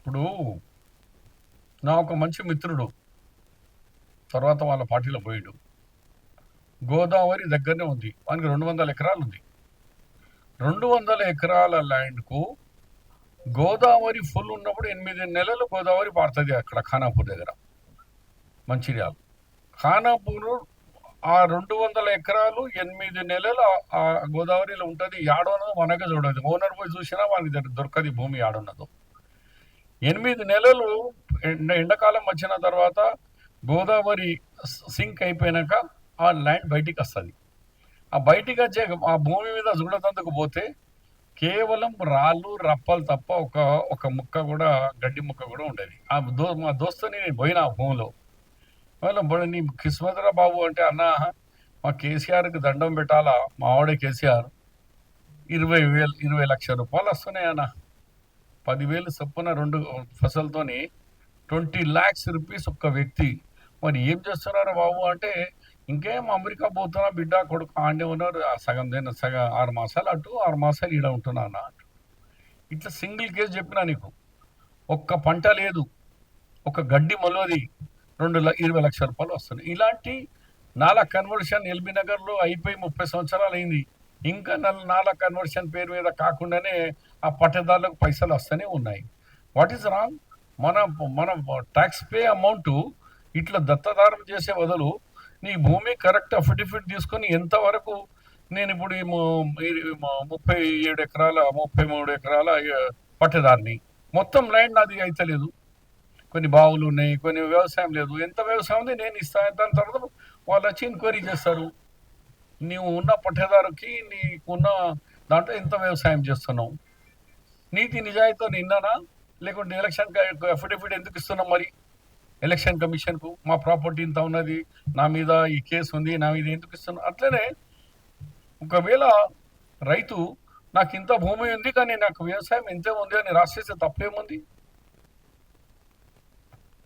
ఇప్పుడు నా ఒక మంచి మిత్రుడు తర్వాత వాళ్ళ పార్టీలో పోయాడు. గోదావరి దగ్గరనే ఉంది. వానికి రెండు వందల ఎకరాలు ఉంది. రెండు వందల ఎకరాల ల్యాండ్కు గోదావరి ఫుల్ ఉన్నప్పుడు ఎనిమిది నెలలు గోదావరి పారుతుంది అక్కడ ఖానాపూర్ దగ్గర. మంచిర్యాల. ఖానాపూర్ ఆ రెండు వందల ఎకరాలు ఎనిమిది నెలలు ఆ- గోదావరిలో ఉంటుంది. యాడున్నదో మనకే చూడదు ఓనర్ పోయి చూసినా వానికి దొరకది దొరకదు భూమి యాడున్నదో. ఎనిమిది నెలలు ఎండాకాలం వచ్చిన తర్వాత గోదావరి సింక్ అయిపోయినాక ఆ ల్యాండ్ బయటికి వస్తుంది. ఆ బయటికి వచ్చే ఆ భూమి మీద చూడతందుకు పోతే కేవలం రాళ్ళు రప్పలు తప్ప ఒక ఒక ముక్క కూడా గడ్డి ముక్క కూడా ఉండేది. ఆ దో మా దోస్తుని నేను పోయిన ఆ భూమిలో. వాళ్ళ నీ కిస్మతరా బాబు అంటే అన్న మా కేసీఆర్కి దండం పెట్టాలా? మా ఆవిడే కేసీఆర్. ఇరవై వేలు ఇరవై లక్షల రూపాయలు వస్తున్నాయి అన్న. పదివేలు చొప్పున రెండు ఫసల్తోని ట్వంటీ ల్యాక్స్ రూపీస్ ఒక్క వ్యక్తి. మరి ఏం చేస్తున్నారు బాబు అంటే ఇంకేం అమెరికా పోతున్నా బిడ్డ కొడుకు ఆండే ఉన్నారు ఆ సగం దేని సగం ఆరు మాసాలు అటు ఆరు మాసాలు ఈడ ఉంటున్నా అన్న అటు. ఇట్లా సింగిల్ కేసు చెప్పినా నీకు. ఒక్క పంట లేదు. ఒక గడ్డి మలోది రెండు ల- ఇరవై లక్షల రూపాయలు వస్తున్నాయి ఇలాంటి నాలా కన్వర్షన్ ఎల్బీ నగర్లో అయిపోయి ముప్పై సంవత్సరాలు అయింది. ఇంకా నల్ నాలా కన్వర్షన్ పేరు మీద కాకుండానే ఆ పట్టదారులకు పైసలు వస్తూనే ఉన్నాయి. What is wrong? మన మన ట్యాక్స్ పే అమౌంట్ ఇట్లా దత్తదారం చేసే బదులు నీ భూమి కరెక్ట్ అఫిడవిట్ తీసుకొని ఎంతవరకు నేను ఇప్పుడు ఈ ముప్పై ఏడు ఎకరాల ముప్పై మూడు ఎకరాల పట్టేదారిని పట్టదారిని మొత్తం ల్యాండ్ నాది అయితలేదు. కొన్ని బావులు ఉన్నాయి కొన్ని వ్యవసాయం లేదు. ఎంత వ్యవసాయం ఉంది? నేను ఇస్తాను దాని తర్వాత వాళ్ళు వచ్చి ఎంక్వైరీ చేస్తారు. నీవు ఉన్న పట్టేదారుకి నీకున్న దాంట్లో ఇంత వ్యవసాయం చేస్తున్నావు. నీతి నిజాయితీతో నిన్నానా? లేకుంటే ఎలక్షన్ అఫిడవిట్ ఎందుకు ఇస్తున్నాం మరి? ఎలక్షన్ కమిషన్కు మా ప్రాపర్టీ ఇంత ఉన్నది నా మీద ఈ కేసు ఉంది నా మీద ఎందుకు ఇస్తున్నాం అట్లనే ఒకవేళ రైతు నాకు ఇంత భూమి ఉంది కానీ నాకు వ్యవసాయం ఇంతే ఉంది అని రాసేస్తే తప్పేముంది?